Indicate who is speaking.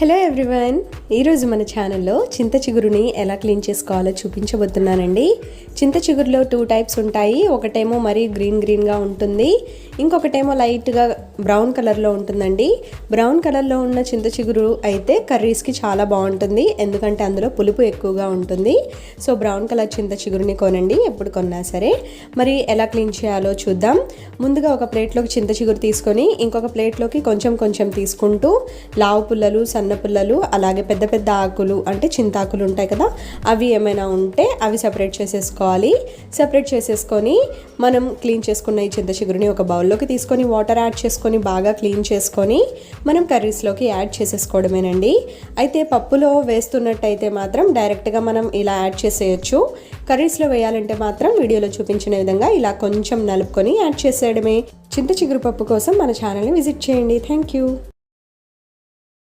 Speaker 1: Hello everyone. ఈరోజు మన ఛానల్లో చింత చిగురుని ఎలా క్లీన్ చేసుకోవాలో చూపించబోతున్నానండి. చింత చిగురులో టూ టైప్స్ ఉంటాయి. ఒకటేమో మరీ గ్రీన్ గ్రీన్గా ఉంటుంది. ఇంకొకటేమో లైట్గా బ్రౌన్ కలర్లో ఉంటుందండి. బ్రౌన్ కలర్లో ఉన్న చింత చిగురు అయితే కర్రీస్కి చాలా బాగుంటుంది. ఎందుకంటే అందులో పులుపు ఎక్కువగా ఉంటుంది. సో బ్రౌన్ కలర్ చింత చిగురుని కొనండి. ఎప్పుడు కొన్నా సరే. మరి ఎలా క్లీన్ చేయాలో చూద్దాం. ముందుగా ఒక ప్లేట్లోకి చింత చిగురు తీసుకొని ఇంకొక ప్లేట్లోకి కొంచెం కొంచెం తీసుకుంటూ లావు పుల్లలు సన్న పుల్లలు అలాగే పెద్ద పెద్ద ఆకులు అంటే చింతాకులు ఉంటాయి కదా అవి ఏమైనా ఉంటే అవి సపరేట్ చేసేసుకోవాలి. సపరేట్ చేసేసుకొని మనం క్లీన్ చేసుకున్న ఈ చింత చిగురుని ఒక బౌల్లోకి తీసుకొని వాటర్ యాడ్ చేసుకొని బాగా క్లీన్ చేసుకొని మనం కర్రీస్లోకి యాడ్ చేసేసుకోవడమేనండి. అయితే పప్పులో వేస్తున్నట్టయితే మాత్రం డైరెక్ట్గా మనం ఇలా యాడ్ చేసేయచ్చు. కర్రీస్లో వేయాలంటే మాత్రం వీడియోలో చూపించిన విధంగా ఇలా కొంచెం నలుపుకొని యాడ్ చేసేయడమే. చింత చిగురు పప్పు కోసం మన ఛానల్ని విజిట్ చేయండి. Thank you